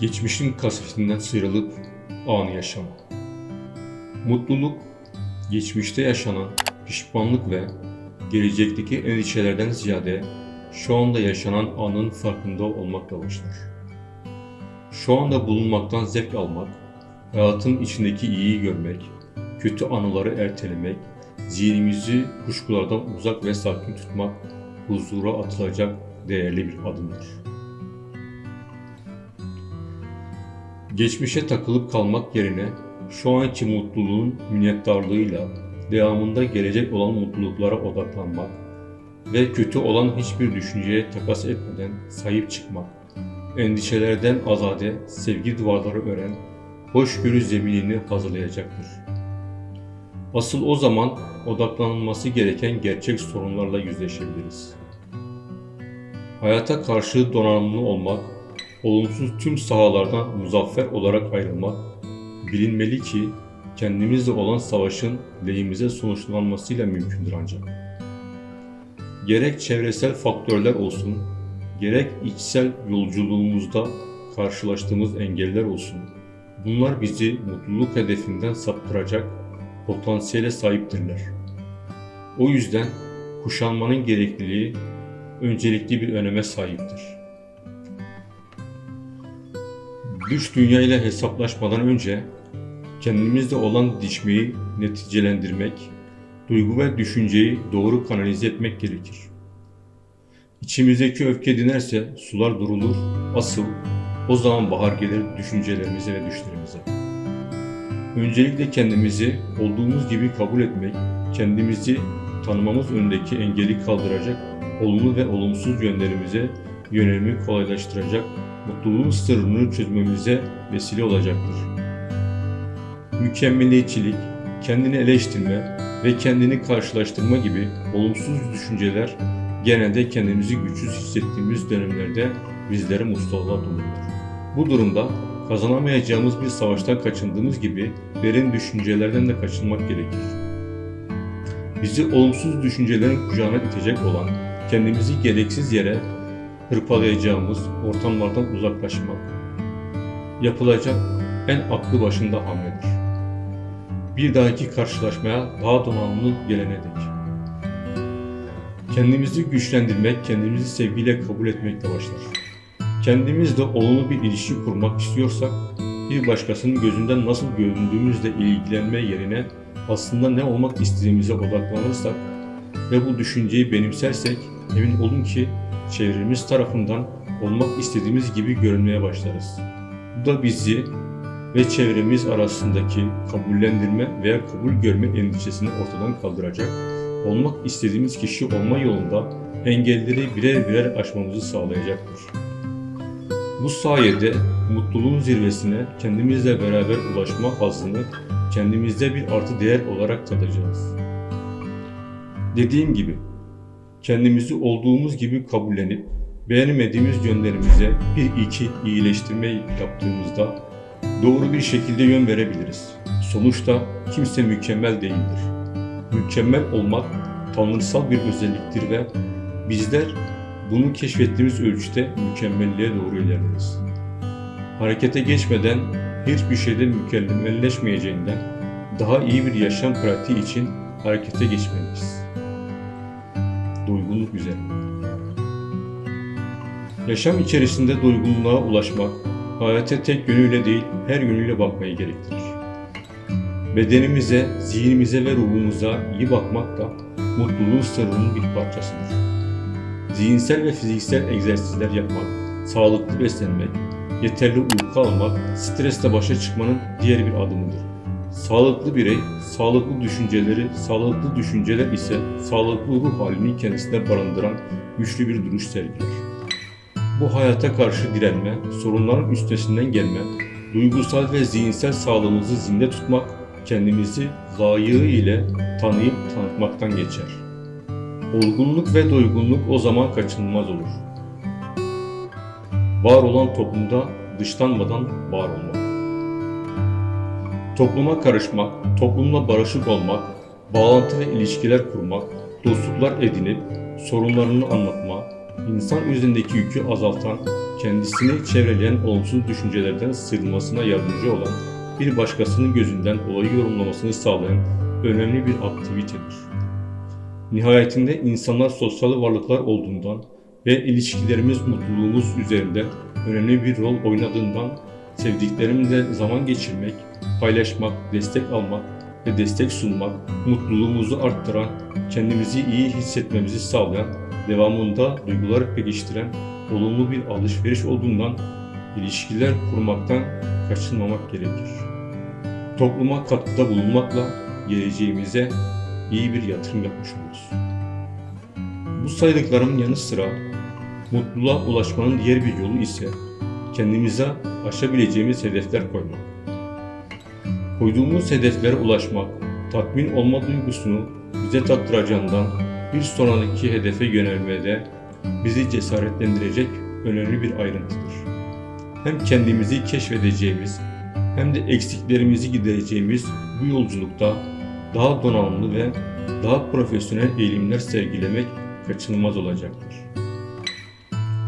Geçmişin kasvetinden sıyrılıp anı yaşama. Mutluluk, geçmişte yaşanan pişmanlık ve gelecekteki endişelerden ziyade şu anda yaşanan anın farkında olmakla başlar. Şu anda bulunmaktan zevk almak, hayatın içindeki iyiyi görmek, kötü anıları ertelemek, zihnimizi kuşkulardan uzak ve sakin tutmak, huzura atılacak değerli bir adımdır. Geçmişe takılıp kalmak yerine şu anki mutluluğun minnettarlığıyla devamında gelecek olan mutluluklara odaklanmak ve kötü olan hiçbir düşünceye takas etmeden sahip çıkmak, endişelerden azade, sevgi duvarları ören, hoşgörü zeminini hazırlayacaktır. Asıl o zaman odaklanılması gereken gerçek sorunlarla yüzleşebiliriz. Hayata karşı donanımlı olmak, olumsuz tüm sahalardan muzaffer olarak ayrılmak, bilinmeli ki kendimizle olan savaşın lehimize sonuçlanmasıyla mümkündür ancak. Gerek çevresel faktörler olsun, gerek içsel yolculuğumuzda karşılaştığımız engeller olsun, bunlar bizi mutluluk hedefinden saptıracak potansiyele sahiptirler. O yüzden kuşanmanın gerekliliği öncelikli bir öneme sahiptir. Dış dünya ile hesaplaşmadan önce kendimizde olan dişmeyi neticelendirmek, duygu ve düşünceyi doğru kanalize etmek gerekir. İçimizdeki öfke dinerse sular durulur, asıl o zaman bahar gelir düşüncelerimize ve düşlerimize. Öncelikle kendimizi olduğumuz gibi kabul etmek, kendimizi tanımamız önündeki engeli kaldıracak, olumlu ve olumsuz yönlerimize yönelimi kolaylaştıracak, mutluluğun sırrını çözmemize vesile olacaktır. Mükemmeliyetçilik, kendini eleştirme ve kendini karşılaştırma gibi olumsuz düşünceler genelde kendimizi güçsüz hissettiğimiz dönemlerde bizlere musallat olurlar. Bu durumda kazanamayacağımız bir savaştan kaçındığımız gibi derin düşüncelerden de kaçınmak gerekir. Bizi olumsuz düşüncelerin kucağına itecek olan, kendimizi gereksiz yere hırpalayacağımız ortamlardan uzaklaşmak yapılacak en aklı başında hamledir. Bir dahaki karşılaşmaya daha donanımlı gelene dek. Kendimizi güçlendirmek, kendimizi sevgiyle kabul etmekle başlar. Kendimizle olumlu bir ilişki kurmak istiyorsak, bir başkasının gözünden nasıl göründüğümüzle ilgilenme yerine aslında ne olmak istediğimize odaklanırsak ve bu düşünceyi benimsersek emin olun ki çevremiz tarafından olmak istediğimiz gibi görünmeye başlarız. Bu da bizi ve çevremiz arasındaki kabullendirme veya kabul görme endişesini ortadan kaldıracak, olmak istediğimiz kişi olma yolunda engelleri birer birer aşmamızı sağlayacaktır. Bu sayede mutluluğun zirvesine kendimizle beraber ulaşma hazzını kendimizde bir artı değer olarak tadacağız. Dediğim gibi kendimizi olduğumuz gibi kabullenip beğenmediğimiz yönlerimize bir iki iyileştirme yaptığımızda doğru bir şekilde yön verebiliriz. Sonuçta kimse mükemmel değildir. Mükemmel olmak tanrısal bir özelliktir ve bizler bunu keşfettiğimiz ölçüde mükemmelliğe doğru ilerleriz. Harekete geçmeden hiçbir şeyde mükemmelleşmeyeceğinden daha iyi bir yaşam pratiği için harekete geçmeliyiz. Doygunluk üzerine. Yaşam içerisinde doygunluğa ulaşmak, hayata tek yönüyle değil her yönüyle bakmayı gerektirir. Bedenimize, zihnimize ve ruhumuza iyi bakmak da mutluluğun sırrının bir parçasıdır. Zihinsel ve fiziksel egzersizler yapmak, sağlıklı beslenmek, yeterli uyku almak, stresle başa çıkmanın diğer bir adımıdır. Sağlıklı birey, sağlıklı düşünceleri, sağlıklı düşünceler ise sağlıklı ruh halini kendisinde barındıran güçlü bir duruş sergiler. Bu hayata karşı direnme, sorunların üstesinden gelme, duygusal ve zihinsel sağlığımızı zinde tutmak, kendimizi layığı ile tanıyıp tanıtmaktan geçer. Olgunluk ve doygunluk o zaman kaçınılmaz olur. Var olan toplumda dışlanmadan var olmak. Topluma karışmak, toplumla barışık olmak, bağlantı ve ilişkiler kurmak, dostluklar edinip sorunlarını anlatma, insan üzerindeki yükü azaltan, kendisini çevreleyen olumsuz düşüncelerden sıyrılmasına yardımcı olan, bir başkasının gözünden olayı yorumlamasını sağlayan önemli bir aktivitedir. Nihayetinde insanlar sosyal varlıklar olduğundan ve ilişkilerimiz mutluluğumuz üzerinde önemli bir rol oynadığından sevdiklerimizle zaman geçirmek, paylaşmak, destek almak ve destek sunmak, mutluluğumuzu arttıran, kendimizi iyi hissetmemizi sağlayan, devamında duyguları pekiştiren olumlu bir alışveriş olduğundan ilişkiler kurmaktan kaçınmamak gerekir. Topluma katkıda bulunmakla geleceğimize iyi bir yatırım yapmış oluruz. Bu saydıklarımın yanı sıra mutluluğa ulaşmanın diğer bir yolu ise kendimize aşabileceğimiz hedefler koymak. Koyduğumuz hedeflere ulaşmak, tatmin olma duygusunu bize tattıracağından bir sonraki hedefe yönelmede bizi cesaretlendirecek önemli bir ayrıntıdır. Hem kendimizi keşfedeceğimiz hem de eksiklerimizi gidereceğimiz bu yolculukta daha donanımlı ve daha profesyonel eğilimler sergilemek kaçınılmaz olacaktır.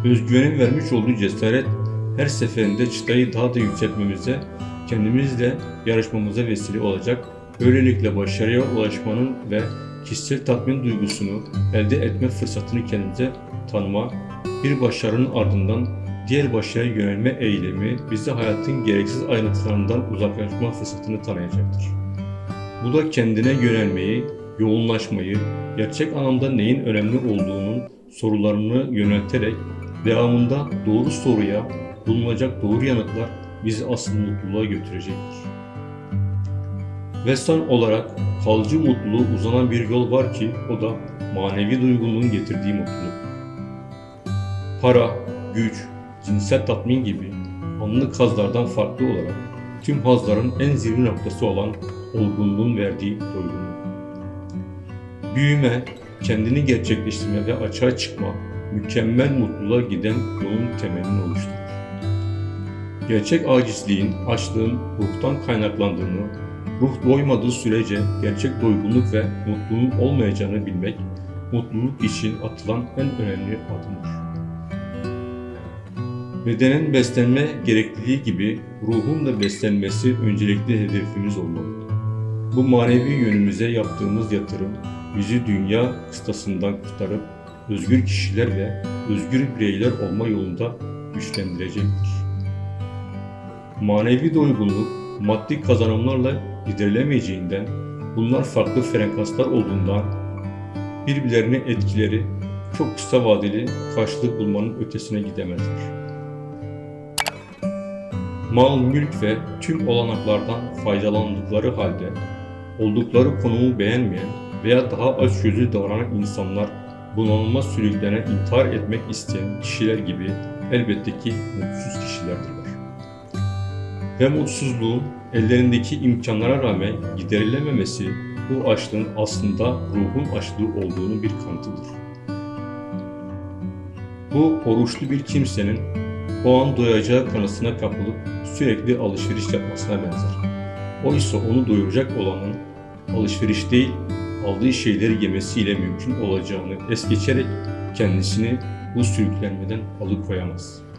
Özgüvenin vermiş olduğu cesaret her seferinde çıtayı daha da yükseltmemize, kendimizle yarışmamıza vesile olacak, böylelikle başarıya ulaşmanın ve kişisel tatmin duygusunu elde etme fırsatını kendimize tanıma, bir başarının ardından diğer başarıya yönelme eylemi bize hayatın gereksiz ayrıntılarından uzaklaşma fırsatını tanıyacaktır. Bu da kendine yönelmeyi, yoğunlaşmayı, gerçek anlamda neyin önemli olduğunun sorularını yönelterek devamında doğru soruya bulunacak doğru yanıtlar bizi asıl mutluluğa götürecektir. Ve son olarak kalıcı mutluluğu uzanan bir yol var ki o da manevi duygunun getirdiği mutluluk. Para, güç, cinsel tatmin gibi anlık hazlardan farklı olarak tüm hazların en zirve noktası olan olgunluğun verdiği doygunluk. Büyüme, kendini gerçekleştirme ve açığa çıkma, mükemmel mutluluğa giden yolun temelini oluşturur. Gerçek acizliğin, açlığın ruhtan kaynaklandığını, ruh doymadığı sürece gerçek doygunluk ve mutluluğun olmayacağını bilmek, mutluluk için atılan en önemli adımdır. Bedenin beslenme gerekliliği gibi ruhun da beslenmesi öncelikli hedefimiz olmalı. Bu manevi yönümüze yaptığımız yatırım bizi dünya kıstasından kurtarıp özgür kişiler ve özgür bireyler olma yolunda güçlendirecektir. Manevi doygunluk maddi kazanımlarla giderilemeyeceğinden bunlar farklı frekanslar olduğundan birbirlerine etkileri çok kısa vadeli karşılık bulmanın ötesine gidemezler. Mal, mülk ve tüm olanaklardan faydalandıkları halde oldukları konumu beğenmeyen veya daha açgözlü davranan insanlar bunalılmaz sürüklenen intihar etmek isteyen kişiler gibi elbette ki mutsuz kişilerdirler. Ve mutsuzluğun ellerindeki imkanlara rağmen giderilememesi bu açlığın aslında ruhun açlığı olduğunu bir kanıtıdır. Bu oruçlu bir kimsenin o an doyacağı kanısına kapılıp sürekli alışveriş yapmasına benzer. Oysa onu doyuracak olanın alışveriş değil, aldığı şeyleri yemesiyle mümkün olacağını es geçerek kendisini bu sürüklenmeden alıkoyamaz.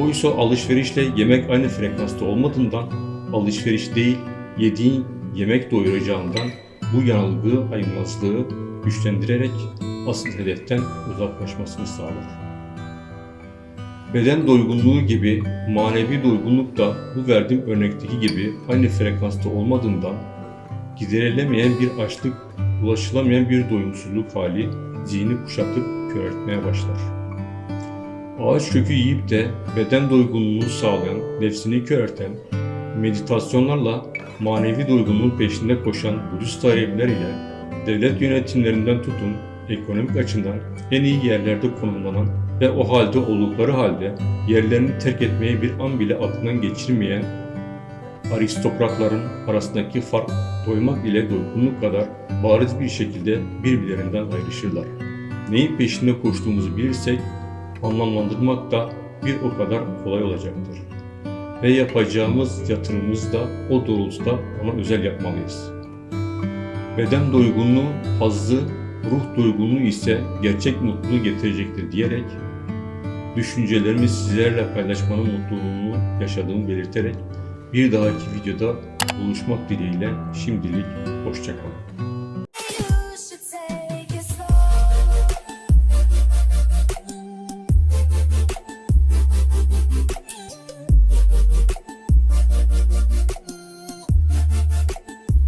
Oysa alışverişle yemek aynı frekansta olmadığından alışveriş değil, yediğin yemek doyuracağından bu yanılgı ayılmazlığı güçlendirerek asıl hedeften uzaklaşmasını sağlar. Beden doygunluğu gibi manevi doygunluk da bu verdiğim örnekteki gibi aynı frekansta olmadığından giderilemeyen bir açlık, ulaşılamayan bir doyumsuzluk hali zihni kuşatıp köreltmeye başlar. Ağaç kökü yiyip de beden doygunluğunu sağlayan, nefsini körelten, meditasyonlarla manevi doygunluğun peşinde koşan Budist tarihler ile devlet yönetimlerinden tutun, ekonomik açıdan en iyi yerlerde konumlanan ve o halde oldukları halde yerlerini terk etmeye bir an bile aklından geçirmeyen aristokratların arasındaki fark doymak ile doygunluk kadar bariz bir şekilde birbirlerinden ayrışırlar. Neyin peşinde koştuğumuzu bilirsek anlamlandırmak da bir o kadar kolay olacaktır. Ve yapacağımız yatırımımız da o doğrultuda ona özel yapmalıyız. Beden doygunluğu, hazzı, ruh doygunluğu ise gerçek mutluluğu getirecektir diyerek düşüncelerimi sizlerle paylaşmanın mutluluğunu yaşadığımı belirterek bir dahaki videoda buluşmak dileğiyle şimdilik hoşçakalın.